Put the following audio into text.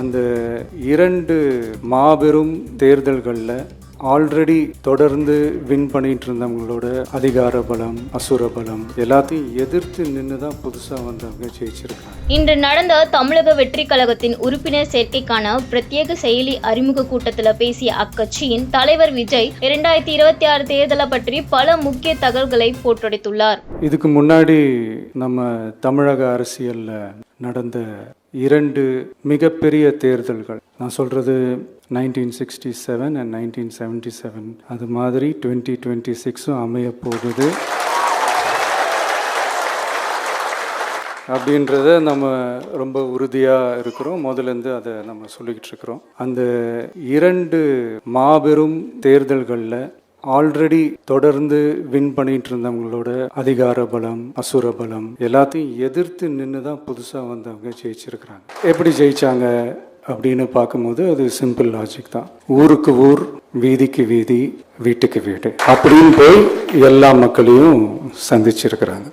அந்த இரண்டு மாபெரும் தேர்தல்களில் ஆல்ரெடி தொடர்ந்து வின் பண்ணிட்டு இருந்தவங்களோட அதிகார பலம் அசுர பலம் எல்லாத்தையும் எதிர்த்து நின்று தான் புதுசாக வந்தவங்க ஜெயிச்சிருக்காங்க. இன்று நடந்த தமிழக வெற்றி கழகத்தின் உறுப்பினர் சேர்க்கைக்கான பிரத்யேக செயலி அறிமுக கூட்டத்தில் பேசிய அக்கட்சியின் தலைவர் விஜய் இரண்டாயிரத்தி இருபத்தி ஆறு தேர்தலை பற்றி பல முக்கிய தகவல்களை போட்டுடைத்துள்ளார். இதுக்கு முன்னாடி நம்ம தமிழக அரசியலில் நடந்த இரண்டு மிகப்பெரிய தேர்தல்கள். நான் சொல்கிறது nineteen sixty seven and nineteen seventy seven அது மாதிரி டுவெண்ட்டி டுவெண்ட்டி சிக்ஸும் அமைய போகுது. அப்படின்றத நம்ம ரொம்ப உறுதியாக இருக்கிறோம். முதலேருந்து அதை நம்ம சொல்லிக்கிட்டு இருக்கிறோம். அந்த இரண்டு மாபெரும் தேர்தல்களில் ஆல்ரெடி தொடர்ந்து வின் பண்ணிட்டு இருந்தவங்களோட அதிகார பலம் அசுர பலம் எல்லாத்தையும் எதிர்த்து நின்று தான் புதுசாக வந்தவங்க ஜெயிச்சிருக்கிறாங்க. எப்படி ஜெயிச்சாங்க அப்படின்னு பார்க்கும்போது அது சிம்பிள் லாஜிக் தான். ஊருக்கு ஊர் வீதிக்கு வீதி வீட்டுக்கு வீடு அப்படின்னு போய் எல்லா மக்களையும் சந்திச்சிருக்கிறாங்க.